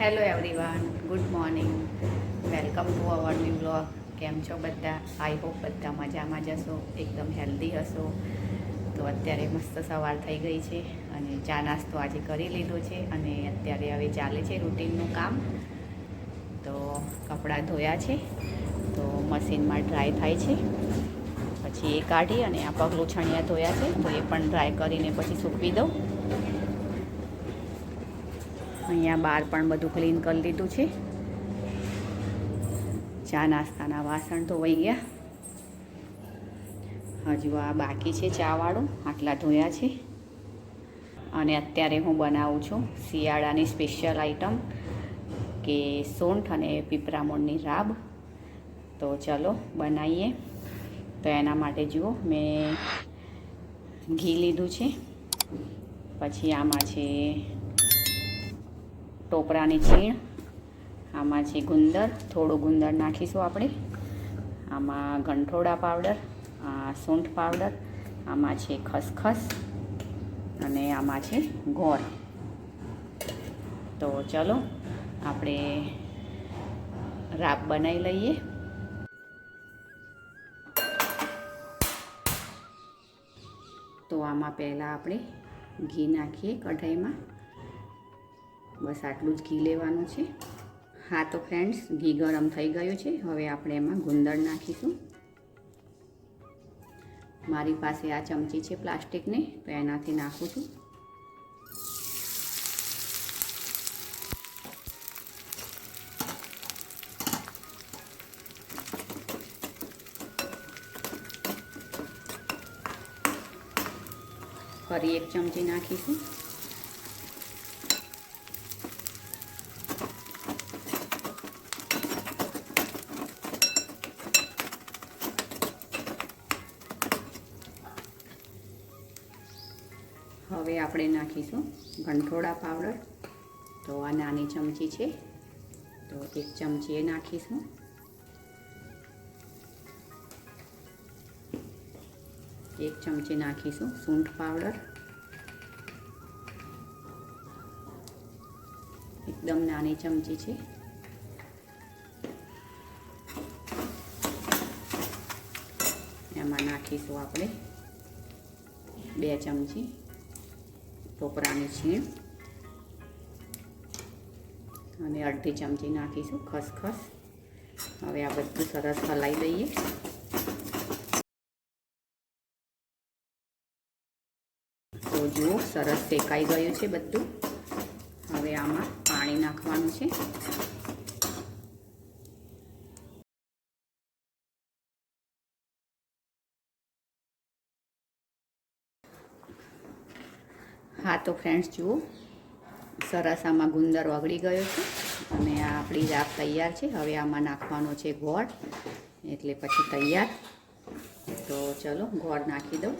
Hello everyone good morning welcome to our new blog કેમ છો બધા? આઈ હોપ બધા મજામાં જશો એકદમ હેલ્ધી હશો. તો અત્યારે મસ્ત સવાર થઈ ગઈ છે અને ચા નાસ્તો આજે કરી લીધો છે અને અત્યારે હવે ચાલે છે રૂટીનનું કામ. તો કપડાં ધોયા છે. તો મશીનમાં ડ્રાય થાય છે. પછી એ કાઢી અને આ પગલું છણિયા ધોયા છે. તો એ પણ ડ્રાય કરીને પછી સૂકવી દઉં. અહીંયા બહાર પણ બધું ક્લીન કરી લીધું છે. ચા નાસ્તાના વાસણ તો વહી ગયા. હજુ આ બાકી છે ચાવાળું, આટલા ધોયા છે. અને અત્યારે હું બનાવું છું શિયાળાની સ્પેશિયલ આઈટમ કે સોંઠ અને પીપરામોળની રાબ. તો ચલો બનાવીએ. તો એના માટે જુઓ, મેં ઘી લીધું છે. પછી આમાં છે ટોપરાની છીણ, આમાં છે ગુંદર, થોડું ગુંદર નાખીશું આપણે. આમાં ગંઠોડા પાવડર સૂંઠ પાવડર, આમાં છે ખસખસ અને આમાં છે ગોળ. તો ચલો, આપણે રાબ બનાવી લઈએ. તો આમાં પહેલાં આપણે ઘી નાખીએ કઢાઈમાં. બસ આટલું જ ઘી લેવાનું છે. હા, તો ફ્રેન્ડ્સ ઘી ગરમ થઈ ગયું છે. હવે આપણે એમાં ગુંદર નાખીશું. મારી પાસે આ ચમચી છે પ્લાસ્ટિકની, તો એનાથી નાખું છું. ફરી એક ચમચી નાખીશું. હવે આપણે નાખીશું ગંઠોડા પાવડર. તો આ નાની ચમચી છે. તો એક ચમચી એ નાખીશું. એક ચમચી નાખીશું સૂંઠ પાવડર. એકદમ નાની ચમચી છે. એમાં નાખીશું આપણે બે ચમચી ટોપરાની છીણ અને અડધી ચમચી નાખીશું ખસખસ. હવે આ બધું સરસ હલાવી દઈએ. તો જુઓ, સરસ શેકાઈ ગયું છે બધું. હવે આમાં પાણી નાખવાનું છે. હા, તો ફ્રેન્ડ્સ જુઓ. સરસ આમાં ગુંદર ઓગળી ગયો છે. અને આ આપણી રાબ તૈયાર છે. હવે આમાં નાખવાનો છે ગોળ. એટલે પછી તૈયાર. તો ચલો, ગોળ નાખી દઉં.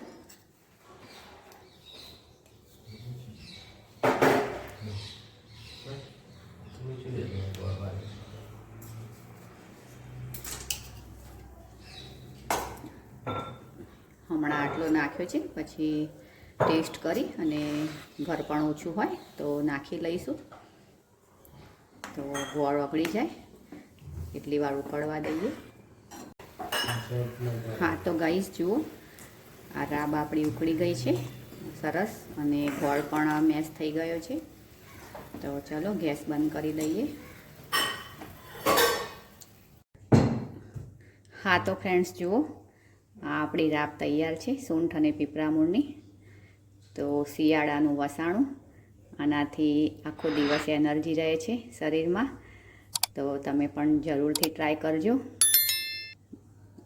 હમણાં આટલો નાખ્યો છે. પછી ટેસ્ટ કરી અને ઘર પણ ઓછું હોય તો નાખી લઈશું. તો ગોળ ઓગળી જાય, એટલી વાર ઉકળવા દઈએ. હા, તો ગઈશ જુઓ, આ રાબ આપણી ઉકળી ગઈ છે, સરસ, અને ગોળ પણ મેશ થઈ ગયો છે. તો ચલો, ગેસ બંધ કરી દઈએ. હા, તો ફ્રેન્ડ્સ જુઓ, આ આપણી રાબ તૈયાર છે, સૂંઠ અને પીપરામૂળની તો શિયાળાનું વસાણું, આનાથી આખો દિવસ એનર્જી રહે છે શરીરમાં. તો તમે પણ જરૂરથી ટ્રાય કરજો.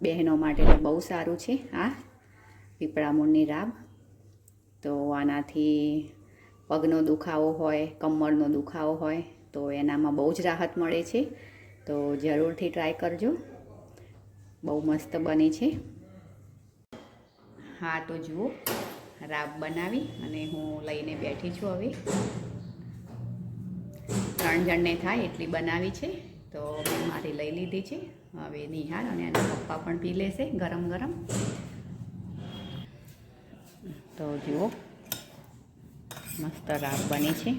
બહેનો માટે તો બહુ સારું છે આ પીપળામૂળની રાબ. તો આનાથી પગનો દુખાવો હોય, કમરનો દુખાવો હોય, તો એનામાં બહુ જ રાહત મળે છે. તો જરૂરથી ટ્રાય કરજો. બહુ મસ્ત બની છે. હા, તો જુઓ. રાબ બનાવી અને હું લઈને બેઠી છું હવે. ત્રણ જણને થાય એટલી બનાવી છે, તો મેં મારી લઈ લીધી છે. હવે નિહાર અને એના પપ્પા પણ પી લેશે ગરમ ગરમ. તો જુઓ, મસ્ત રાબ બની છે.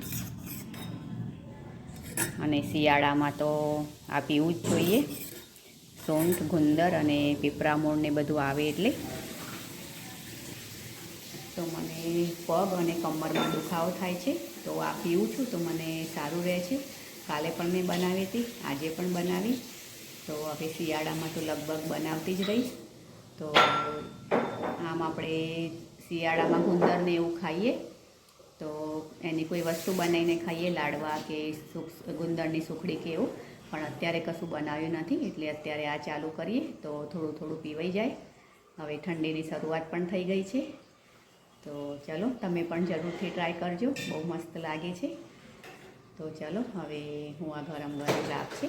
અને શિયાળામાં તો આ પીવું જ જોઈએ. સૂંઠ, ગુંદર અને પીપરામૂળ ને બધું આવે એટલે. તો મને પગ અને કમરમાં દુખાવો થાય છે, તો આ પીવું છું, તો મને સારું રહે છે. કાલે પણ મેં બનાવી હતી, આજે પણ બનાવી. તો હવે શિયાળામાં તો લગભગ બનાવતી જ રહીશ. તો આમ આપણે શિયાળામાં ગુંદરને એવું ખાઈએ, તો એની કોઈ વસ્તુ બનાવીને ખાઈએ, લાડવા કે ગુંદરની સુખડી કે એવું. પણ અત્યારે કશું બનાવ્યું નથી, એટલે અત્યારે આ ચાલુ કરીએ, તો થોડું થોડું પીવાઈ જાય. હવે ઠંડીની શરૂઆત પણ થઈ ગઈ છે. તો ચલો, તમે પણ જરૂરથી ટ્રાય કરજો. બહુ મસ્ત લાગે છે. તો ચાલો, હવે હું આ ગરમ ગરમ લાભ છે.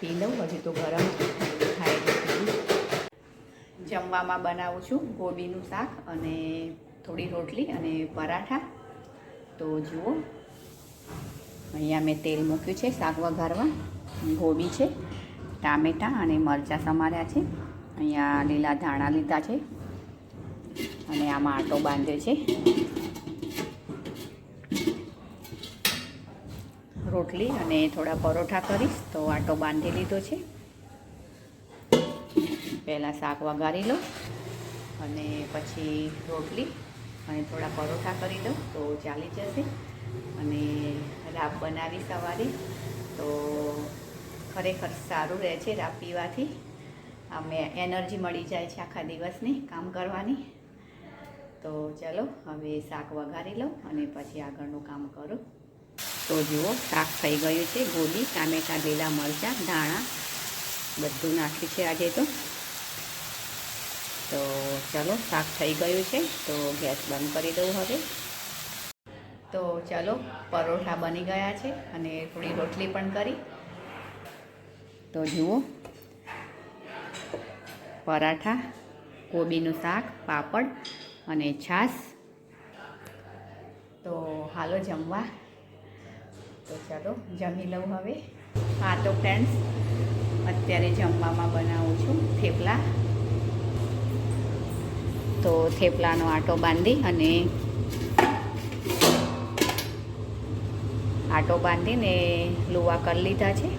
પી લઉં. હજુ તો ગરમ છે. પીવું. જમવામાં બનાવું છું ગોબીનું શાક અને થોડી રોટલી અને પરાઠા. તો જુઓ, અહીંયા મેં તેલ મૂક્યું છે શાક વઘારવા. ગોબી છે, ટામેટાં અને મરચાં સમાર્યા છે. અહીંયા લીલા ધાણા લીધા છે. અને આમાં આટો બાંધ્યો છે. રોટલી અને થોડા પરોઠા કરીશ તો આટો બાંધી લીધો છે. પહેલાં શાક વઘારી લો અને પછી રોટલી અને થોડા પરોઠા કરી દો તો ચાલી જશે. અને રાબ બનાવી સવારે તો ખરેખર સારું રહે છે રાબ પીવાથી. અમે એનર્જી મળી જાય છે આખા દિવસની કામ કરવાની. તો ચાલો, હવે શાક વઘારી લઉં અને પછી આગળનું કામ કરું. તો જુઓ, શાક થઈ ગયું છે, ગોબી, ટામેટાં, લીલા મરચાં, ધાણા, બધું નાખ્યું છે આજે તો. તો ચાલો, શાક થઈ ગયું છે, તો ગેસ બંધ કરી દઉં હવે. તો ચાલો, પરોઠા બની ગયા છે અને થોડી રોટલી પણ કરી. તો જુઓ, પરાઠા કોબીનું શાક, પાપડ અને છાશ. તો હાલો જમવા. તો ચાલો, જમી લઉં હવે. હા, તો ફ્રેન્ડ્સ અત્યારે જમવામાં બનાવું છું થેપલા. તો થેપલાનો આટો બાંધી અને આટો બાંધીને લુવા કરી લીધા છે.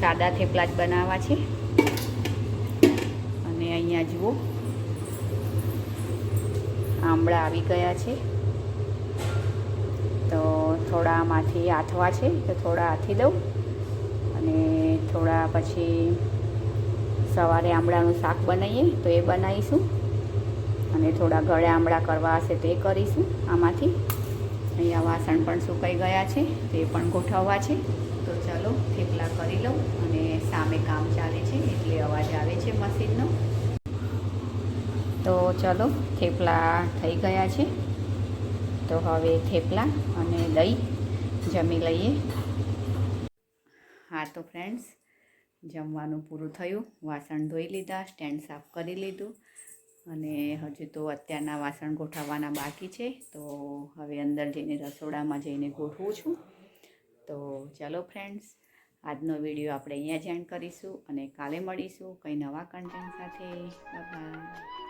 સાદા થેપલા જ બનાવવા છે. અને અહીંયા જુઓ. આંબળા આવી ગયા છે. તો થોડા આમાંથી આથવા છે, તો થોડા આથી દઉં. અને થોડા પછી સવારે આમળાનું શાક બનાવીએ, તો એ બનાવીશું. અને થોડા ગળે આમળા કરવા હશે તો એ કરીશું આમાંથી. અહીંયા વાસણ પણ સુકાઈ ગયા છે, તે પણ ગોઠવવા છે. તો ચાલો થેપલા કરી લઉં અને સામે કામ ચાલે છે, એટલે અવાજ આવે છે મશીનનો. તો ચલો થેપલા થઈ ગયા છે. તો હવે થેપલા અને દહીં જમી લઈએ. હા, તો ફ્રેન્ડ્સ જમવાનું પૂરું થયું. વાસણ ધોઈ લીધા સ્ટેન્ડ સાફ કરી લીધું. અને હજુ તો અત્યારના વાસણ ગોઠવવાના બાકી છે. તો હવે અંદર જઈને રસોડામાં જઈને ગોઠવું છું. તો ચલો ફ્રેન્ડ્સ આજનો વીડિયો આપણે અહીંયા જ એન્ડ કરીશું અને કાલે મળીશું કંઈ નવા કન્ટેન્ટ સાથે. બાય